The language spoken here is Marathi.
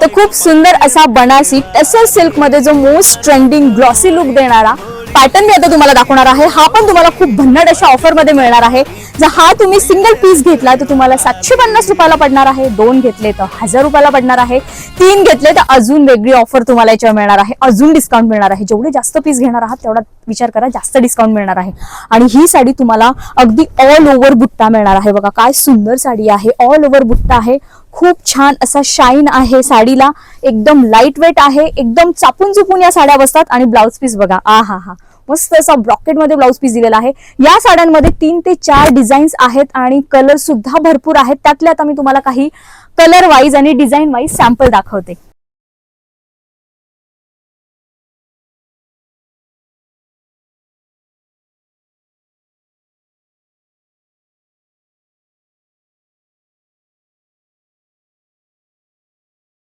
तर खूप सुंदर असा बनारसी टसर सिल्कमध्ये जो मोस्ट ट्रेंडिंग ग्लॉसी लुक देणारा पॅटर्न मी आता तुम्हाला दाखवणार आहे. हा पण तुम्हाला खूप भन्नाट अशा ऑफरमध्ये मिळणार आहे. जर हा तुम्ही सिंगल पीस घेतला तर तुम्हाला सातशे पन्नास रुपयाला पडणार आहे. दोन घेतले तर हजार रुपयाला पडणार आहे. तीन घेतले तर अजून वेगळी ऑफर तुम्हाला याच्यावर मिळणार आहे. अजून डिस्काउंट मिळणार आहे. जेवढे जास्त पीस घेणार आहात तेवढा विचार करा जास्त डिस्काउंट मिळणार आहे. आणि ही साडी तुम्हाला अगदी ऑल ओव्हर बुट्टा मिळणार आहे. बघा काय सुंदर साडी आहे. ऑल ओव्हर बुट्टा आहे. खूप छान असा शाईन आहे साडीला. एकदम लाइट वेट आहे एकदम चापून चुपून या साड्या बसतात. आणि ब्लाऊज पीस बघा. आ हा. हा मस्त असा ब्रॉकेटमध्ये ब्लाउज पीस दिलेला आहे. या साड्यांमध्ये तीन ते चार डिझाईन्स आहेत आणि कलर सुद्धा भरपूर आहेत. त्यातल्या आता मी तुम्हाला काही कलर वाईज आणि डिझाईन वाईज सॅम्पल दाखवते.